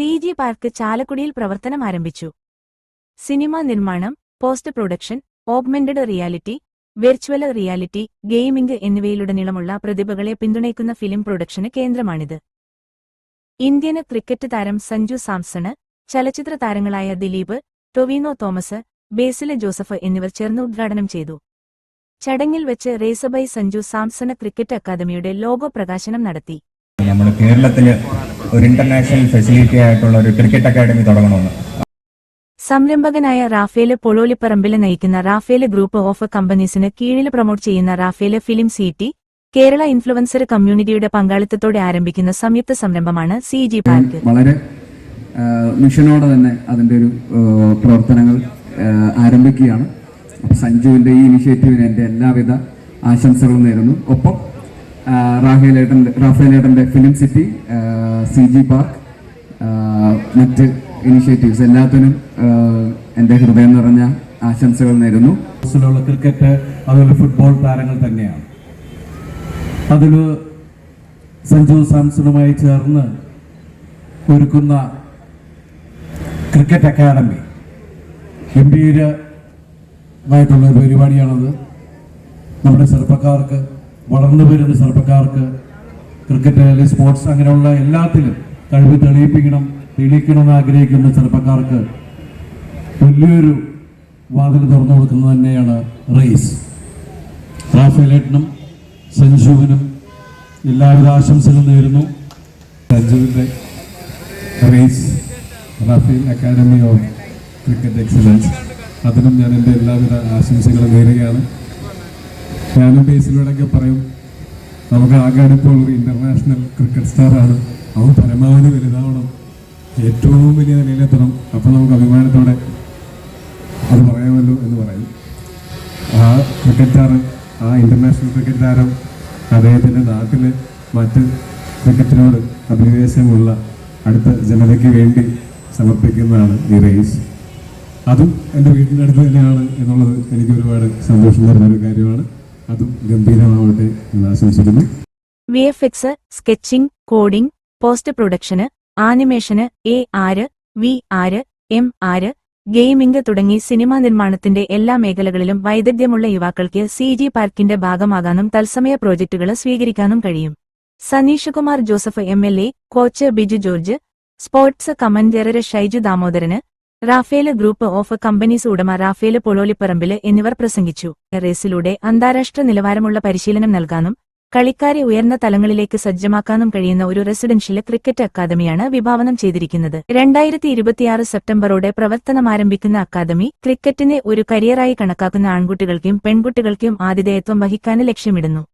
C G park ചാലക്കുടിയിൽ പ്രവർത്തനം ആരംഭിച്ചു. സിനിമ നിർമ്മാണം post production augmented reality virtual reality gaming എന്നിവയിലുടനീളമുള്ള പ്രതിഭകളെ പിന്തുണയ്ക്കുന്ന ഫിലിം പ്രൊഡക്ഷന് കേന്ദ്രമാണിത്. ഇന്ത്യന് ക്രിക്കറ്റ് താരം സഞ്ജു സാംസണ് ചലച്ചിത്ര താരങ്ങളായ ദിലീപ് ടൊവിനോ തോമസ് ബേസിലെ ജോസഫ് എന്നിവർ ചേർന്ന് ഉദ്ഘാടനം ചെയ്തു. ചടങ്ങിൽ വെച്ച് റേസബൈ സഞ്ജു സാംസണ് ക്രിക്കറ്റ് അക്കാദമിയുടെ ലോഗോ പ്രകാശനം നടത്തി. നമ്മുടെ കേരളത്തിൽ ഒരു ഇന്റർനാഷണൽ ഫെസിലിറ്റി ആയിട്ടുള്ള ഒരു ക്രിക്കറ്റ് അക്കാദമി തുടങ്ങണമെന്ന്. സംരംഭകനായ റാഫേൽ പൊളോലിപ്പറമ്പിൽ നയിക്കുന്ന റാഫേൽ ഗ്രൂപ്പ് ഓഫ് കമ്പനീസിന് കീഴിൽ പ്രൊമോട്ട് ചെയ്യുന്ന Raphael film city Kerala influencer കമ്മ്യൂണിറ്റിയുടെ പങ്കാളിത്തത്തോടെ ആരംഭിക്കുന്ന സംയുക്ത സംരംഭമാണ് സി ജി പാർക്ക് വളരെ മിഷനോട് തന്നെ അതിന്റെ ഒരു പ്രവർത്തനങ്ങൾ ആരംഭിക്കുകയാണ്. സഞ്ജുവിന്റെ സഞ്ജുവിന്റെ ഈ ഇനിഷ്യേറ്റീവിന് എന്റെ എല്ലാവിധ ആശംസകളും നേരുന്നു. ഒപ്പം റാഫേലേട്ടന്റെ റാഫേലേട്ടന്റെ film city C G park മറ്റ് ഇനിഷ്യേറ്റീവ്സ് എല്ലാത്തിനും എന്റെ ഹൃദയം നിറഞ്ഞ ആശംസകൾ നേരുന്നു. ഹോസ്റ്റലുള്ള ക്രിക്കറ്റ് അതുപോലെ ഫുട്ബോൾ താരങ്ങൾ തന്നെയാണ്. അതിൽ സഞ്ജു സാംസണുമായി ചേർന്ന് ഒരുക്കുന്ന ക്രിക്കറ്റ് അക്കാദമി ഗംഭീരമായിട്ടുള്ള പരിപാടിയാണത്. നമ്മുടെ ചെറുപ്പക്കാർക്ക് വളർന്നു വരുന്ന ചെറുപ്പക്കാർക്ക് ക്രിക്കറ്റ് അല്ലെങ്കിൽ സ്പോർട്സ് അങ്ങനെയുള്ള എല്ലാത്തിലും കഴിവ് തെളിയിപ്പിക്കണം തെളിയിക്കണമെന്ന് ആഗ്രഹിക്കുന്ന ചെറുപ്പക്കാർക്ക് വലിയൊരു വാതിൽ തുറന്നു കൊടുക്കുന്നത് തന്നെയാണ് റേസ് റാഫേലേട്ടനും സഞ്ജുവിനും എല്ലാവിധ ആശംസകളും നേരുന്നു. സഞ്ജുവിന്റെ race Raphael academy of cricket excellence അതിനും ഞാൻ എന്റെ എല്ലാവിധ ആശംസകളും നേരുകയാണ്. ഞാനും ബേസിലൂടെയൊക്കെ പറയും. നമുക്ക് ആകെ ഒരു ഇന്റർനാഷണൽ ക്രിക്കറ്റ് സ്റ്റാറാണ് അവൻ പരമാവധി വലുതാവണം. ഏറ്റവും വലിയ നിലയിലെത്തണം. അപ്പോൾ നമുക്ക് അഭിമാനത്തോടെ അത് പറയാമല്ലോ എന്ന് പറയും. ആ ക്രിക്കറ്റ് താരം ആ ഇന്റർനാഷണൽ ക്രിക്കറ്റ് താരം അദ്ദേഹത്തിന്റെ നാട്ടിൽ മറ്റ് ക്രിക്കറ്റിനോട് അഭിനിവേശമുള്ള അടുത്ത ജനതയ്ക്ക് വേണ്ടി സമർപ്പിക്കുന്നതാണ് ഈ റേസ് അതും എന്റെ വീടിന്റെ അടുത്ത് തന്നെയാണ് എന്നുള്ളത് എനിക്ക് ഒരുപാട് സന്തോഷം തരുന്നൊരു കാര്യമാണ്. അതും ഗംഭീരമാവട്ടെ എന്ന് ആശംസിക്കുന്നു. V F X sketching coding post production animation A R V R M R gaming തുടങ്ങി സിനിമാ നിർമ്മാണത്തിന്റെ എല്ലാ മേഖലകളിലും വൈദഗ്ധ്യമുള്ള യുവാക്കൾക്ക് സി ജി പാർക്കിന്റെ ഭാഗമാകാനും തത്സമയ പ്രോജക്ടുകൾ സ്വീകരിക്കാനും കഴിയും. Saneesh Kumar Joseph M L A coach Biju George sports commentator Shaiju Damodaran Raphael group of companies ഉടമ റാഫേൽ പൊളോളിപ്പറമ്പിൽ എന്നിവർ പ്രസംഗിച്ചു. റേസിലൂടെ അന്താരാഷ്ട്ര നിലവാരമുള്ള പരിശീലനം നൽകാനും കളിക്കാരെ ഉയർന്ന തലങ്ങളിലേക്ക് സജ്ജമാക്കാനും കഴിയുന്ന ഒരു റെസിഡൻഷ്യൽ ക്രിക്കറ്റ് അക്കാദമിയാണ് വിഭാവനം ചെയ്തിരിക്കുന്നത്. രണ്ടായിരത്തി ഇരുപത്തിയാറ് സെപ്റ്റംബറോടെ പ്രവർത്തനമാരംഭിക്കുന്ന അക്കാദമി ക്രിക്കറ്റിനെ ഒരു കരിയറായി കണക്കാക്കുന്ന ആൺകുട്ടികൾക്കും പെൺകുട്ടികൾക്കും ആതിഥേയത്വം വഹിക്കാൻ ലക്ഷ്യമിടുന്നു.